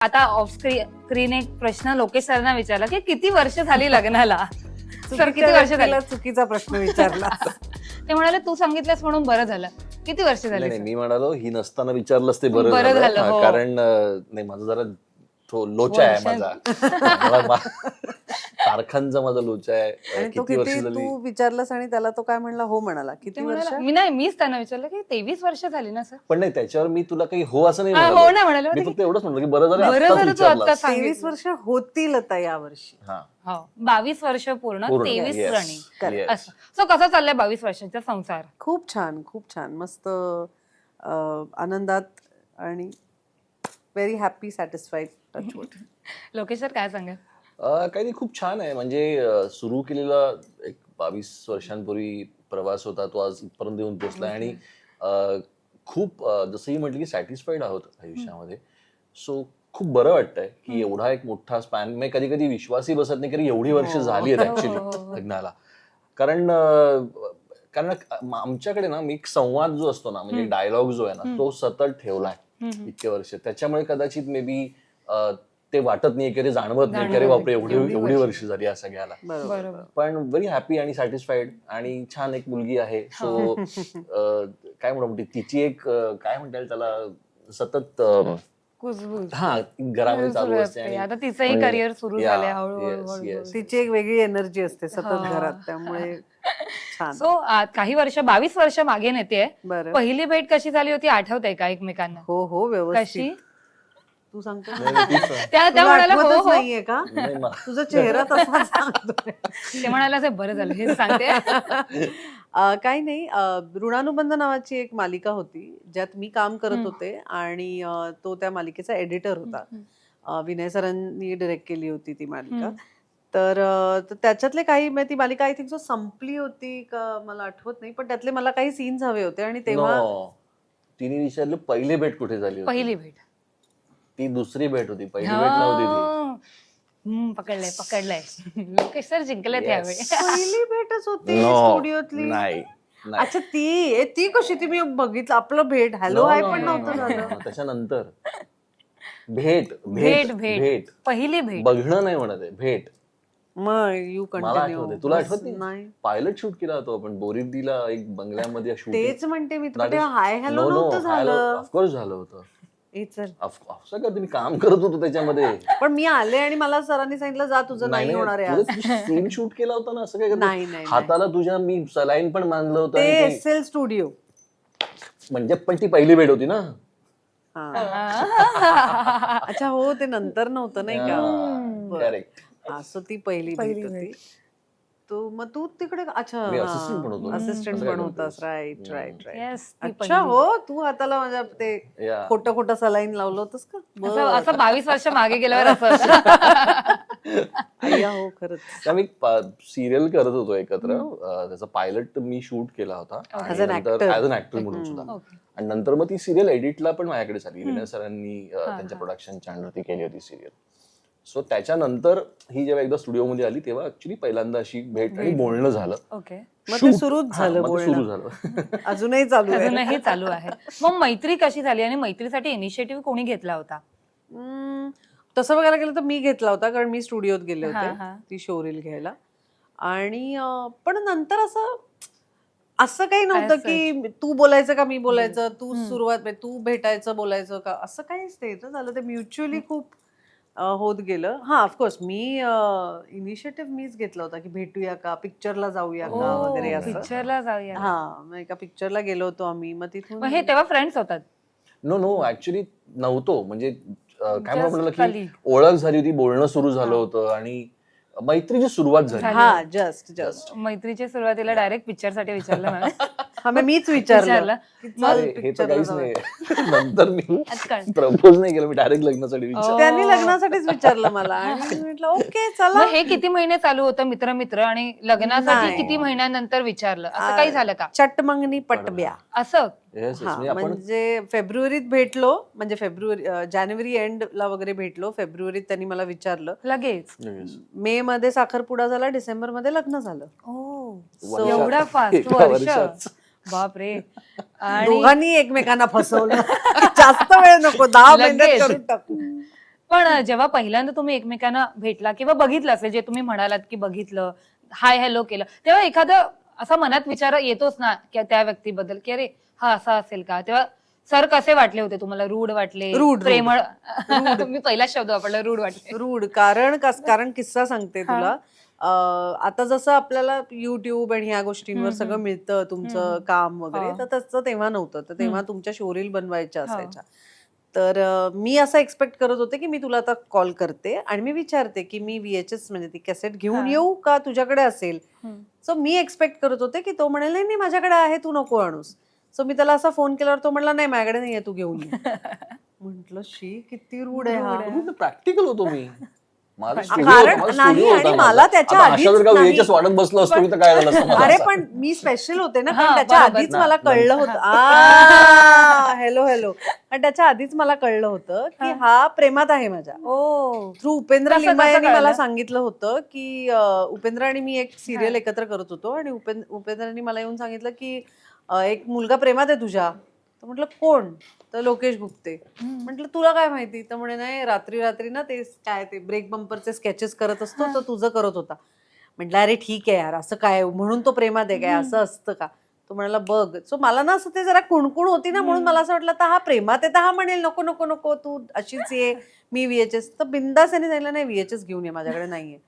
आता of screen एक प्रश्न लोकेश सरांना विचारला की किती वर्ष झाली लग्नाला? सर किती वर्ष झाली? चुकीचा प्रश्न विचारला. ते म्हणाले तू सांगितलंस म्हणून बरं झालं. किती वर्ष झाली नाही, मी म्हणालो ही नसताना विचारलंच ते बरं बरं झालं. हा. कारण नाही माझं जरा थो- लोचा आहे माझा. तारखांचा माझा लोचा आहे. तो किती वर्ष झाली? तू विचारलास आणि त्याला तो काय म्हणला? हो म्हणाला. ते किती वर्ष? मी नाही मीच त्यांना विचारलं की तेवीस वर्ष झाली ना सर? पण नाही त्याच्यावर मी तुला काही हो असं नाही हा, म्हणालो. हो नाही म्हणाले मी फक्त एवढंच म्हणलं की बरं झालं बरं तू. तेवीस वर्ष होतील आता या वर्षी हा. हो बावीस वर्ष पूर्ण पूर्ण, तेवीस रनिंग yes. असं. सो कसं चाललंय बावीस वर्षाचा संसार? खूप छान खूप छान. मस्त आनंदात आणि very happy satisfied Lokesh sir काय सांगेल? अं, काही नाही खूप छान आहे. म्हणजे सुरू केलेला एक बावीस वर्षांपूर्वी प्रवास होता तो आज इथपर्यंत येऊन पोहोचलाय आणि अं, खूप अं, जसंही म्हटलं की सॅटिस्फाईड आहोत आयुष्यामध्ये. सो खूप बरं वाटतंय की एवढा एक मोठा स्पॅन म्हणजे कधी कधी विश्वासही बसत नाही कारण एवढी वर्ष हो. झाली आहेत हो, हो, हो. ऍक्च्युली लग्नाला. कारण अं, कारण आम- आमच्याकडे ना मी एक संवाद जो असतो ना म्हणजे डायलॉग जो आहे ना तो सतत ठेवलाय इतके वर्ष. त्याच्यामुळे कदाचित मे बी ते वाटत नाही की ते जाणवत नाही की अरे बापरे एवढी एवढी वर्ष. झाली या सगळ्याला. बरोबर. बरोबर. पण व्हेरी हॅपी आणि सॅटिस्फाईड आणि छान एक मुलगी आहे. सो काय म्हणू म्हणते तिची एक काय म्हणता येईल त्याला सतत हा घरामध्ये चालू सुरू असते आता तिचंही म्हणजे- करिअर सुरू Yeah, झालंय हळूहळू. तिची एक वेगळी एनर्जी असते सतत हा. घरात त्यामुळे छान. सो काही वर्ष बावीस वर्ष मागे नेते पहिली भेट कशी झाली होती आठवते का एकमेकांना? हो हो व्यवस्थित. तू सांगतो. त्या त्या म्हणाल्या हो हो. नाहीये का? नाही, मा- तुझा चेहरा तसा सांगतोय. ते म्हणाले "असे बरं झालं हे सांगते. अ, काही नाही. अ, ऋणानुबंध नावाची एक मालिका होती ज्यात मी काम करत हम्म. होते आणि अ, तो त्या मालिकेचा एडिटर होता. अ, विनय सरांनी डिरेक्ट केली होती ती मालिका. तर अ, तर त्याच्यातले काही म्हणजे ती मालिका आय थिंक सो संपली होती का मला आठवत नाही पण त्यातले मला काही सीन्स हवे होते आणि तेव्हा No. तिने विचारलं पहिली भेट कुठे झाली होती? पहिली भेट. ती दुसरी भेट होती पहिली भेट नव्हती ती. हो. हम्म, पकडलंय पकडलंय. लोकेश सर जिंकलेत Yes. यावेळी. पहिली भेटच होती No, स्टुडिओतली? नाही नाही. अच्छा ती ए, ती कशी? ती मी बघितलं. आपलं भेट हॅलो No, no, पण no, नव्हतं no, झालं. no. त्याच्यानंतर. भेट भेट भेट भेट. भेट. पहिली भेट. बघणं नाही म्हणत आहे भेट. मग यू मला आठवते. तुला आठवत नाही? नाही. पायलट शूट केला होता आपण बोरिवलीला एक बंगल्यामध्ये शूट तेच म्हणते मी तुला तेव्हा हाय हॅलो नव्हतं झालं. ऑफकोर्स झालं होतं. ए, चल. असं का तुम्ही काम करत होतो त्याच्यामध्ये. पण मी आले आणि मला सरांनी सांगितलं जा तुझं नाही होणार आहे आज सीन शूट केला होता ना असं काय करतो? नाही नाही नाही. हाताला तुझ्या मी सलाईन पण बांधलं होतं ते आणि एस एल स्टुडिओ ते- म्हणजे पण ती पहिली भेट होती ना? अच्छा हो ते नंतर नव्हतं नाही का? बरं. करेक्ट हा सो ती पहिली पहिली भेट. होती तू मग तू तिकडे अच्छा मी assistant पण होतो ना. असिस्टंट असं पण होतास? राईट राईट राईट येस अच्छा हो तू हाताला माझ्या ते या खोटं खोटं सलाईन लावलं होतंस का? असं असं बावीस वर्ष मागे गेल्यावर असं. अय्या हो खरंच. सिरियल करत होतो एकत्र. अं, त्याचा पायलट मी शूट केला होता. As an actor. As an actor म्हणून सुद्धा. Okay. आणि नंतर मग ती सिरियल एडिटला पण माझ्याकडे झाली. विनय सरांनी अं, त्यांच्या. प्रोडक्शन चॅनलवरती केली होती सिरियल सो त्याच्यानंतर ही जेव्हा एकदा स्टुडिओमध्ये आली तेव्हा ऍक्च्युली पहिल्यांदा अशी भेट आणि बोलणं झालं. ओके ते. सुरूच झालं मग ते सुरू बोलणं. झालं. अजूनही चालू आहे. अजूनही चालू आहे. मग मैत्री कशी झाली आणि मैत्रीसाठी इनिशिएटिव्ह कोणी घेतला होता? तसं बघायला गेलं तर मी घेतला होता कारण मी स्टुडिओत गेले होते हा. ती शोरील घ्यायला. आणि पण नंतर असं असं काही नव्हतं की तू बोलायचं का मी बोलायचं तू. सुरुवात तू भेटायचं बोलायचं का? असं काहीच नाही ना झालं. ते म्युच्युअली खूप होत गेलं. हा ऑफकोर्स मी इनिशिएटिव्ह मीच घेतला होता की भेटूया का पिक्चरला जाऊया का वगैरे असं. पिक्चरला जाऊया हा मग एका पिक्चरला गेलो होतो आम्ही मग तिथून मग हे तेव्हा फ्रेंड्स होतात. नो नो ऍक्च्युली नव्हतो. म्हणजे अं, काय Just म्हणलं की colleague. ओळख झाली होती बोलणं सुरू झालं होतं आणि मैत्रीची सुरुवात झाली. झाली. हा जस्ट जस्ट मैत्रीच्या सुरुवातीला डायरेक्ट पिक्चरसाठी विचारलं मला. हा मग मीच विचारलं. अरे, हे तर काहीच. नाही. नंतर मी आजकाल. प्रपोज नाही केलं मी डायरेक्ट लग्नासाठी विचार Oh. त्यांनी लग्नासाठीच विचारलं मला. आणि मी म्हटलं ओके चला. मग हे किती महिने चालू होतं मित्र मित्र आणि लग्नासाठी नाही. किती महिन्यानंतर विचारलं? असं काही झालं का? चटमंगनी पटब्या. असं? Yes, yes. हा म्हणजे आपण म्हणजे फेब्रुवारीत भेटलो म्हणजे फेब्रुवारी अं, जानेवारी एंड ला वगैरे भेटलो फेब्रुवारीत त्यांनी मला विचारलं. लगेच? Yes. मे मध्ये साखरपुडा झाला डिसेंबरमध्ये लग्न झालं. वर्षात- एवढा फास्ट एका वर्ष वर्षात. बाप रे आणि दोघांनी एकमेकांना फसवलं. जास्त वेळ नको दहा लगेच. करून टाकू. पण जेव्हा पहिल्यांदा तुम्ही एकमेकांना भेटला किंवा बघितलं असेल जे तुम्ही म्हणालात की बघितलं हाय हॅलो केलं तेव्हा एखादा असा मनात विचार येतोच ना की त्या व्यक्तीबद्दल की अरे हा असा असेल का? तेव्हा सर कसे वाटले होते तुम्हाला? रूढ वाटले? rude. प्रेमळ? मी पहिला शब्द वापरला रूढ वाटले. रूढ. कारण कस- कारण किस्सा सांगते तुला. आता जसं आपल्याला युट्यूब आणि ह्या गोष्टींवर सगळं मिळतं तुमचं काम वगैरे हो. तर तसं तेव्हा नव्हतं. तर तेव्हा तुमच्या शोरील बनवायच्या हो. असायच्या. तर मी असं एक्सपेक्ट करत होते की मी तुला आता कॉल करते आणि मी विचारते की मी व्हीएचएस म्हणजे ती कॅसेट घेऊन. येऊ का? तुझ्याकडे असेल. सो मी एक्सपेक्ट करत होते की तो म्हणेल नाही नाही, माझ्याकडे आहे तू नको आणूस. सो मी त्याला असा फोन केल्यावर तो म्हणला नाही माझ्याकडे नाही आहे तू घेऊन ये. म्हंटल शी किती रूढ आहे हा. प्रॅक्टिकल होतो मी. माझा कारण माझा नाही, studio आणि होता मला माझा. त्याच्या आता आधीच अशा जर का नाही. VHS वाढत बसलो असतो मी तर काय झालं असतं मला अरे असं. पण मी स्पेशल होते ना हा, कारण त्याच्या बरोबर. आधीच ना, मला. कळलं होतं हॅलो हॅलो आणि त्याच्या आधीच मला कळलं होतं की हा प्रेमात आहे माझ्या ओ थ्रू उपेंद्र कसं- लिंबा कसं यांनी मला? सांगितलं होतं की अं, उपेंद्र आणि मी एक सिरियल एकत्र करत होतो आणि उपेंद्र उपेंद्रांनी मला येऊन सांगितलं की अं, एक मुलगा प्रेमात आहे तुझ्या तर म्हटलं कोण? तर लोकेश गुप्ते. म्हटलं तुला काय माहिती? तर म्हणे नाही रात्री रात्री ना ते काय ते ब्रेक बंपरचे स्केचेस करत असतो तर तुझं करत होता. म्हटलं अरे ठीक आहे यार असं काय? म्हणून तो प्रेमात आहे काय? असं असतं का? तो म्हणाला बघ सो मला ना असं ते जरा कुणकुण होती ना म्हणून मला असं वाटलं तर हा प्रेमात आहे तर हा म्हणेल नको नको नको तू अशीच ये मी व्हीएचएस तर बिंदास यांनी सांगितलं नाही व्हीएचएस घेऊन ये माझ्याकडे नाहीये.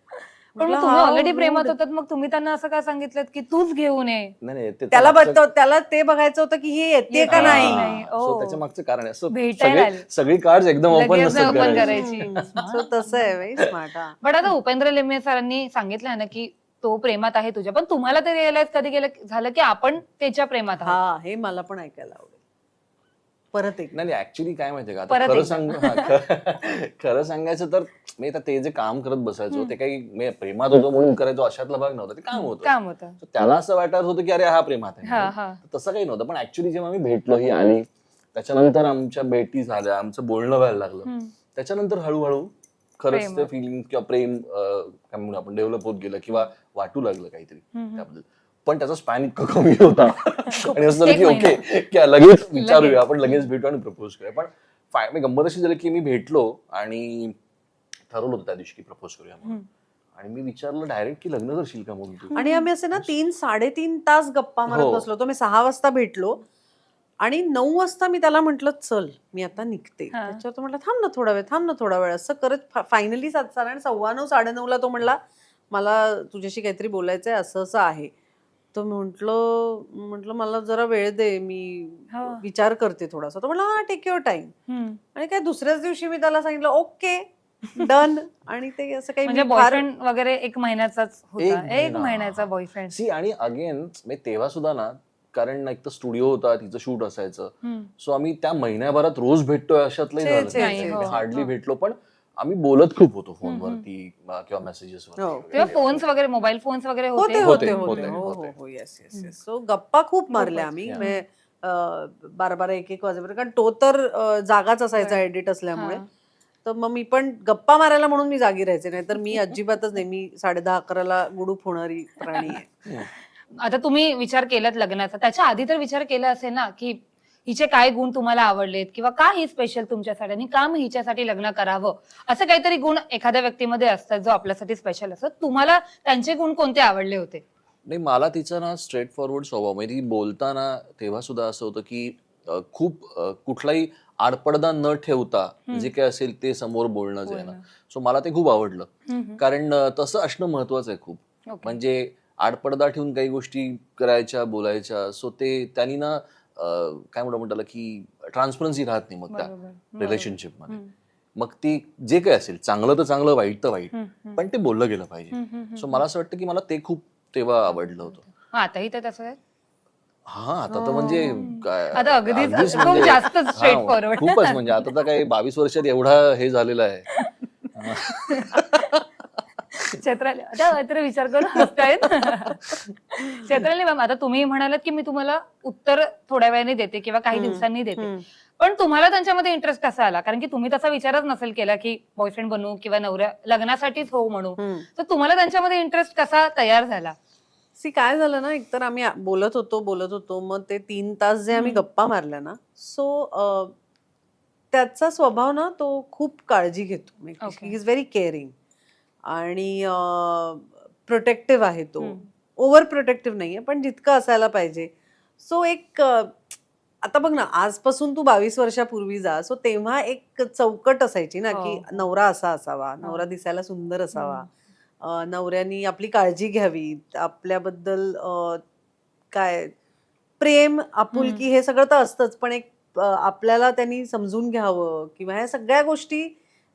पण मग म्हटलं, तुम्ही हा, ऑलरेडी. प्रेमात होतात मग तुम्ही त्यांना असं काय सांगितलं की तूच घेऊन ये नाही, नाही, ते त्याला मागचं- बघतो त्याला ते बघायचं होतं की हे येते का नाही का नाही. हा, so ओ. त्याच्या मागचं कारण आहे भेटायला सगळे आले. सगळी कार्ड एकदम ओपन लगेच नसतात open करायची. करायची. सो तसं आहे व्हेरी स्मार्ट हा पण आता उपेंद्र लिंबे सरांनी सांगितलं ना की तो प्रेमात आहे तुझ्या पण तुम्हाला ते रिअलाइज कधी गेलं झालं की आपण त्याच्या प्रेमात आहोत हा हे मला पण ऐकायला आवडेल परत एक नाही ऍक्च्युली काय माहितीये का आता परत खरं एकदा. सांग हा, खरं सांगायचं तर मी आता ते जे काम करत बसायचो ते काही मी प्रेमात होतो म्हणून करायचो अशातला भाग नव्हता ते काम होतं काम होतं So त्याला असं वाटत होतं की अरे हा प्रेमात आहे हा म्हणून. हा तसं काही नव्हतं पण ऍक्च्युली जेव्हा मी भेटलो ही आली त्याच्यानंतर आमच्या भेटी झाल्या आमचं बोलणं व्हायला लागलं हम्म. त्याच्यानंतर हळूहळू खरंच प्रेम. ते फिलिंग किंवा प्रेम अं, काय म्हणू आपण डेव्हलप होत गेलं किंवा वाटू लागलं काहीतरी हम्म. त्याबद्दल पण त्याचा स्पॅन इतका कमी होता. आणि असं झालं की. ओके की लगेच विचारूया आपण लगेच भेटू आणि प्रपोज करूया. पण फाय- मी गंमत अशी झाली की मी भेटलो आणि ठरवलं होतं त्या दिवशी की प्रपोज करूया म्हणून. आणि मी विचारलं डायरेक्ट की लग्न करशील का म्हणून तू आणि आम्ही असे ना तीन साडेतीन तास गप्पा मारत हो. बसलो होतो. मी सहा वाजता भेटलो आणि नऊ वाजता मी त्याला म्हंटल चल मी आता निघते. त्याच्यावर तो म्हटलं थांब ना थोडा वेळ थांब ना थोडा वेळ. असं करत फायनली साधारण सव्वा नऊ साडे ला तो म्हणला मला तुझ्याशी काहीतरी बोलायचंय असं असं आहे. तर म्हंटल म्हंटल मला जरा वेळ दे मी हो. विचार करते थोडासा तो म्हणला हा टेक युअर टाइम. आणि काय दुसऱ्याच दिवशी मी त्याला सांगितलं ओके डन आणि ते असं काही म्हणजे बॉयफ्रेंड वगैरे एक महिन्याचाच होता एक एक महिना. महिन्याचा बॉयफ्रेंड सी आणि अगेन तेव्हा सुद्धा ना कारण एक तर स्टुडिओ होता तिचं शूट असायचं सो आम्ही त्या महिन्याभरात रोज भेटतोय अशातलं छे, हो. हार्डली हो. भेटलो पण आम्ही बोलत खूप होतो फोनवरती किंवा मेसेजेसवर हो. तेव्हा फोन्स वगैरे मोबाईल फोन्स वगैरे होते होते? होते होते, होते. होते, हो हो होते. हो येस येस येस सो गप्पा खूप मारल्या आम्ही. म्हणजे, बारा बारा एक एक वाजेपर्यंत. कारण तो तर जागाच असायचा. एडिट असल्यामुळे. हा. तर मग मी पण गप्पा मारायला म्हणून मी जागी राहायचे. नाही तर मी अजिबातच नाही. मी साडे दहा अकराला गुडूप होणारी प्राणी आहे. आता तुम्ही विचार केलात लग्नाचा. त्याच्या आधी तर विचार केला असेल ना की हिचे काय गुण तुम्हाला आवडलेत? किंवा का ही स्पेशल तुमच्यासाठी? आणि का मग हिच्यासाठी लग्न करावं? असं काहीतरी गुण एखाद्या व्यक्तीमध्ये असतात जो आपल्यासाठी स्पेशल असतो. तुम्हाला त्यांचे गुण कोणते आवडले होते? नाही मला तिचा ना स्ट्रेट फॉरवर्ड स्वभाव म्हणजे ती बोलताना तेव्हा सुद्धा असं होतं की खूप कुठलाही आडपडदा न ठेवता जे काय असेल ते समोर बोलणं जे ना. सो मला ते खूप आवडलं. कारण तसं असणं महत्वाचं आहे खूप. म्हणजे आडपडदा ठेवून काही गोष्टी करायच्या बोलायच्या सो ते त्यांनी ना काय म्हणतो म्हणतात की ट्रान्सपरन्सी राहत नाही मग त्या बरोबर. रिलेशनशिपमध्ये हम्म. मग ती जे काय असेल चांगलं तर चांगलं वाईट तर वाईट. पण ते बोललं गेलं पाहिजे सो मला असं वाटतं की मला ते खूप तेव्हा आवडलं होतं हा, आताही तर तसं आहे हा आता तर म्हणजे काय आता अगदीच अगदीच खूप म्हणजे- जास्त हा, straight forward. खूपच म्हणजे आता तर काही बावीस वर्षात एवढा हे झालेला आहे छत्राली आता काहीतरी विचार करून हसतायत. छत्राली मॅम आता तुम्ही म्हणालात की मी तुम्हाला उत्तर थोड्या वेळाने देते किंवा काही दिवसांनी देते. पण तुम्हाला त्यांच्यामध्ये इंटरेस्ट कसा आला? कारण की तुम्ही तसा विचारच नसेल केला की बॉयफ्रेंड बनू किंवा नवऱ्या लग्नासाठीच हो म्हणू. तर तुम्हाला त्यांच्यामध्ये इंटरेस्ट कसा तयार झाला? सी काय झालं ना एकतर आम्ही बोलत होतो बोलत होतो. मग ते तीन तास जे आम्ही गप्पा मारल्या ना सो त्याचा स्वभाव ना तो खूप काळजी घेतो. इज व्हेरी केअरिंग आणि प्रोटेक्टिव्ह आहे तो. ओव्हर प्रोटेक्टिव्ह नाहीये पण जितकं असायला पाहिजे. सो एक आता बघ ना आजपासून तू बावीस वर्षापूर्वी जा सो तेव्हा एक चौकट असायची ना हो, की हो. नवरा असा असावा नवरा दिसायला सुंदर असावा. नवऱ्यानी आपली काळजी घ्यावी आपल्याबद्दल काय प्रेम आपुलकी हे सगळं तर असतंच पण एक आपल्याला त्यांनी समजून घ्यावं किंवा ह्या सगळ्या गोष्टी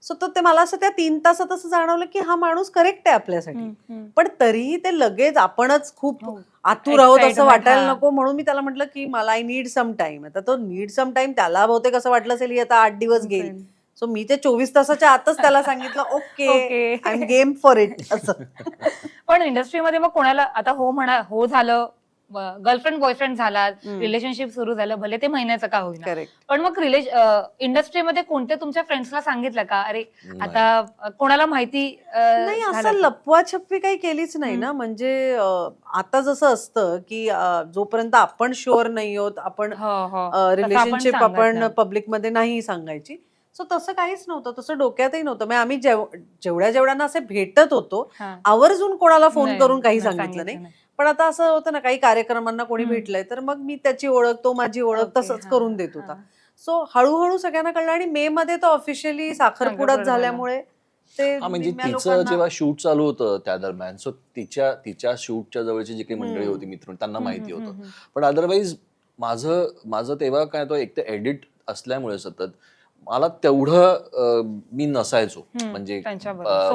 सो तर ते मला असं त्या तीन तासात असं जाणवलं की हा माणूस करेक्ट आहे आपल्यासाठी. पण तरीही ते लगेच आपणच खूप हो. आतुर आहोत असं वाटायला. नको म्हणून मी त्याला म्हटलं की मला आय नीड सम टाइम आता तो नीड सम टाइम त्याला बहुतेक असं वाटलं असेल की आता आठ दिवस घेईल सो मी ते चोवीस तासाच्या आतच त्याला सांगितलं okay. I am game for it असं पण इंडस्ट्रीमध्ये मग कोणाला आता हो म्हणा हो झालं गर्लफ्रेंड बॉयफ्रेंड झाला. रिलेशनशिप सुरू झालं भले ते महिन्याचं का करेक्ट पण मग रिलेश इंडस्ट्रीमध्ये कोणत्या तुमच्या फ्रेंड्सला सांगितलं का अरे. आता कोणाला माहिती नाही असं का? लपवाछपवी काही केलीच नाही ना म्हणजे आता जसं असतं की जोपर्यंत आपण शुअर नाही आहोत आपण हो, हो. तसं आपण रिलेशनशिप. पब्लिकमध्ये नाही सांगायची सो तसं काहीच नव्हतं तसं डोक्यातही नव्हतं म्हणजे आम्ही जेव- जेवढ्या जेवढ्यांना असे भेटत होतो हा. आवर्जून कोणाला फोन करून काही सांगितलं नाही पण आता असं होतं ना काही कार्यक्रमांना कोणी. भेटलंय तर मग मी त्याची ओळख तो माझी ओळख तसंच करून देत. होता सो हळूहळू सगळ्यांना कळलं आणि मे मध्ये तो ऑफिशियली साखरपुडात साखरपुडा झाला. झाल्यामुळे ते म्हणजे तिचं जेव्हा शूट चालू होतं त्या दरम्यान सो तिच्या तिच्या शूटच्या जवळची जी काही मंडळी. होती मित्र त्यांना माहिती होतं पण अदरवाईज माझं माझं तेव्हा काय तो एक तर एडिट असल्यामुळे सतत मला तेवढं मी नसायचो म्हणजे.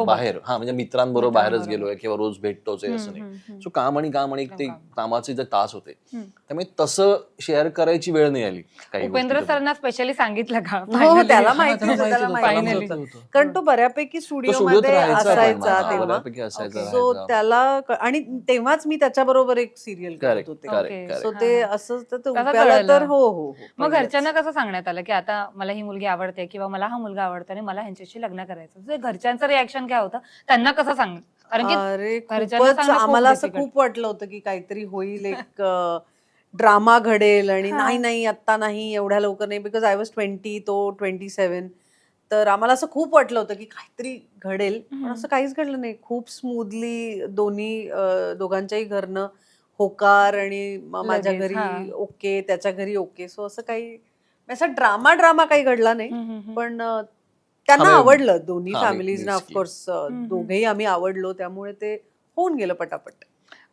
बाहेर हा म्हणजे मित्रांबरोबर बाहेरच. गेलोय किंवा रोज भेटतोच आहे असं नाही. सो काम आणि काम आणि ते काम. कामाचे जे तास होते. त्यामुळे तसं शेअर करायची वेळ नाही आली काही उपेंद्र सरांना स्पेशली सांगितलं का हो त्याला माहिती. कारण तो बऱ्यापैकी तो स्टुडिओ स्टुडिओत मध्ये राहायचा पण, असायचा बऱ्यापैकी. सो. त्याला क- आणि तेव्हाच मी त्याच्याबरोबर एक सिरियल करत होते. सो ते. असं तर हो हो हो मग. घरच्यांना कसं सांगण्यात आलं की आता मला ही मुलगी आवडते किंवा मला हा मुलगा आवडतो आणि मला ह्यांच्याशी लग्न करायचं जे घरच्यांचं रिॲक्शन काय होतं त्यांना कसं सांग कारण की अरे घरच्यांना खूपच सांगणं खूप आम्हाला असं difficult. खूप वाटलं होतं की काहीतरी होईल एक ड्रामा घडेल आणि हा. नाही नाही आत्ता नाही एवढ्या लवकर नाही because I was twenty to twenty seven तर आम्हाला असं खूप वाटलं होतं की काहीतरी घडेल पण हम्म. असं काहीच घडलं नाही खूप स्मूथली दोन्ही अं, दोघांच्याही घरनं होकार आणि म- माझ्या लगेच, घरी हा. ओके त्याच्या घरी ओके सो असं काही असा ड्रामा ड्रामा काही घडला नाही. पण त्यांना म्हणजे- आवडलं दोन्ही फॅमिलीजना. ऑफकोर्स. दोघेही आम्ही आवडलो त्यामुळे ते होऊन गेलं पटापट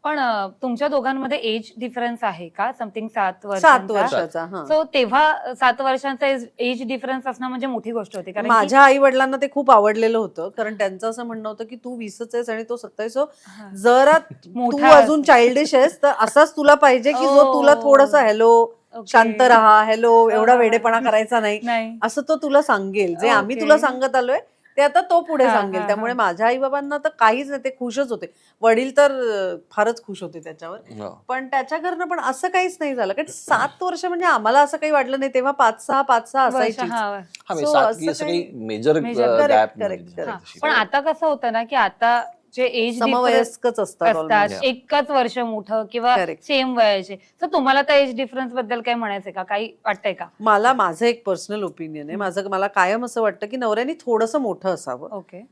पण तुमच्या दोघांमध्ये एज डिफरन्स आहे का समथिंग सात सात वर्षांचा वर्षाचा हा सो तेव्हा सात वर्षांचा एज डिफरन्स असणं म्हणजे मोठी गोष्ट होती कारण की- माझ्या आई वडिलांना ते खूप आवडलेलं होतं कारण त्यांचं असं म्हणणं होतं की तू वीसच आहेस आणि तो सत्तावीस हो. हा. जरा तू मोठा अजून. चाइल्डिश आहेस तर असाच तुला पाहिजे की जो ओ. तुला थोडस हॅलो Okay. शांत राहा हॅलो एवढा. वेडेपणा करायचा नाही नाही असं तो तुला सांगेल जे आम्ही Okay. तुला सांगत आलोय ते आता तो पुढे हा, सांगेल हा, त्यामुळे हा. माझ्या आई बाबांना तर काहीच नाही ते खुशच होते वडील तर अं, फारच खुश होते त्याच्यावर हो. पण त्याच्या घरनं पण असं काहीच नाही झालं कारण सात वर्ष म्हणजे आम्हाला असं काही वाटलं नाही तेव्हा पाच सहा पाच सहा वर्ष, असायची हा. हा म्हणजे So, सात असं की असं काही- काही major Major, correct, gap correct, correct. हा. पण आता कसं होतं ना की आता जे एज समवयस्कच असतात. एकच वर्ष मोठं किंवा. सेम वयाचे. तर तुम्हाला त्या एज डिफरन्सबद्दल काय म्हणायचंय का? काही वाटतंय का? मला माझं एक पर्सनल ओपिनियन आहे. माझं मला कायम असं वाटतं की नवऱ्याने थोडस मोठं असावं. ओके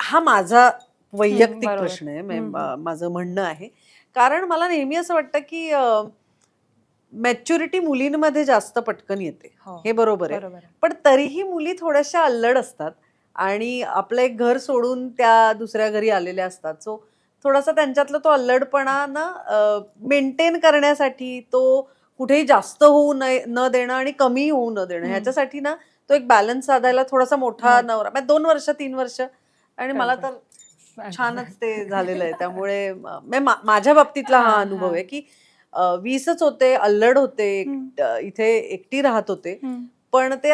हा माझा वैयक्तिक. प्रश्न आहे. माझं म्हणणं आहे. कारण मला नेहमी असं वाटतं की मॅच्युरिटी मुलींमध्ये जास्त पटकन येते. हो. हे बरोबर आहे. पण तरीही मुली थोड्याशा अल्लड असतात. आणि आपलं एक घर सोडून त्या दुसऱ्या घरी आलेल्या असतात सो थोडासा त्यांच्यातला तो अल्लडपणा ना मेंटेन करण्यासाठी तो कुठेही जास्त होऊ नये न देणं आणि कमी होऊ न देणं. ह्याच्यासाठी ना तो एक बॅलन्स साधायला थोडासा मोठा. नवरा म्हणजे दोन वर्ष तीन वर्ष आणि मला तर. छानच ते झालेलं आहे त्यामुळे माझ्या बाबतीतला हा अनुभव. आहे की वीसच होते अल्लड होते इथे एकटी राहत होते. पण ते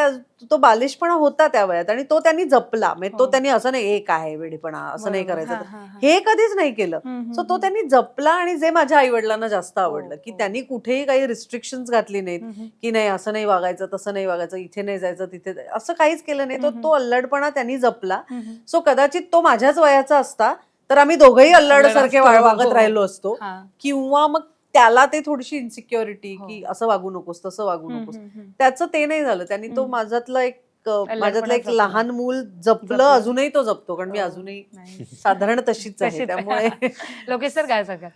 तो बालिशपणा होता त्या वयात आणि तो त्यांनी जपला म्हणजे तो हो. त्यांनी असं नाही एक आहे वेडेपणा असं नाही. करायचं हा, कधीच नाही केलं सो तो त्यांनी जपला आणि जे माझ्या आई वडिलांना जास्त आवडलं हो, की हो. त्यांनी कुठेही काही रिस्ट्रिक्शन घातली नाहीत. की नाही असं नाही वागायचं तसं नाही वागायचं इथे नाही जायचं तिथे असं काहीच केलं नाही तो. तो अल्लडपणा त्यांनी जपला. सो कदाचित तो माझ्याच वयाचा असता तर आम्ही दोघंही अल्लड सारखे वागत. राहिलो असतो. किंवा मग त्याला ते थोडीशी इन्सिक्युरिटी की असं वागू नकोस तसं वागू नकोस. त्याचं ते नाही झालं त्यांनी तो. माझ्यातला एक माझ्यातलं एक. लहान मूल जपलं. अजूनही तो जपतो कारण मी हो. अजूनही नाही. साधारण तशीच आहे. त्यामुळे लोकेश सर काय सांगाल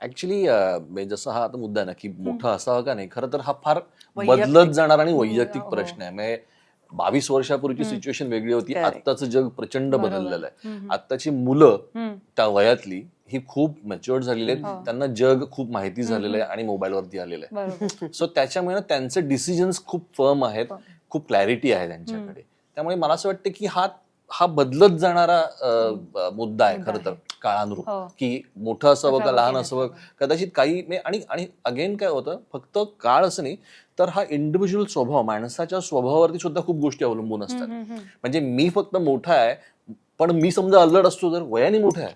ऍक्च्युली जसं हा आता मुद्दा आहे ना की मोठा असावा का नाही खरं तर हा फार वैयक्तिक. बदलत जाणार आणि वैयक्तिक हो. प्रश्न आहे म्हणजे बावीस वर्षापूर्वीची. सिच्युएशन वेगळी होती. आत्ताचं जग प्रचंड. बदललेलं आहे आत्ताची मुलं. त्या वयातली ही खूप मॅच्युअर्ड झालेली आहेत. हो. त्यांना जग खूप माहिती झालेलं आहे आणि मोबाईलवरती आलेलं आहे. सो त्याच्यामुळे ना त्यांचे डिसिजन्स खूप फर्म आहेत. Firm. खूप क्लॅरिटी आहे त्यांच्याकडे. त्यामुळे मला असं वाटतं की हा हा बदलत जाणारा मुद्दा आहे खरं तर. काळानुरूप. हो. की मोठं असावं का लहान असावं. कदाचित काही आणि आणि अगेन काय होतं फक्त काळ असं नाही तर हा इंडिव्हिज्युअल स्वभाव माणसाच्या स्वभावावरती सुद्धा खूप गोष्टी अवलंबून असतात. म्हणजे मी फक्त मोठा आहे पण मी समजा अल्लड असतो तर वयाने मोठा आहे.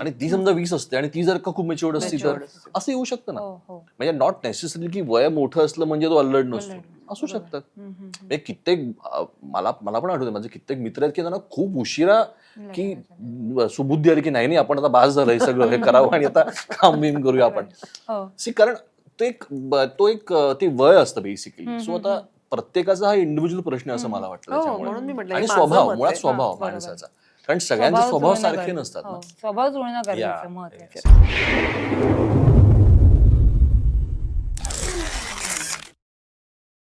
आणि ती समजा वीस असते आणि ती जर का खूप मेच्युअर्ड असती तर. असं येऊ शकतं ना हो हो म्हणजे नॉट नेसेसरी की वय मोठं असलं म्हणजे तो अल्लड नसतो. असू. शकतात. म्हणजे कित्येक मला मला पण आठवतं माझे कित्येक मित्र आहेत की त्यांना खूप उशिरा की. सुबुद्धी आली की नाही नाही आपण आता बास झालं हे सगळं हे करावं आणि आता काम बिम करूया आपण हो सी कारण तो एक तो एक ते वय असतं बेसिकली सो आता प्रत्येकाचा हा इंडिव्हिज्युअल प्रश्न आहे असं मला वाटतं हो, त्याच्यामुळे. म्हणून मी म्हटलं, आणि हे स्वभाव मुळात. स्वभाव हा. माणसाचा कारण सगळ्यांचे स्वभाव सारखे. नसतात हो, ना स्वभाव जुळणं गरजेचं महत्वाचं.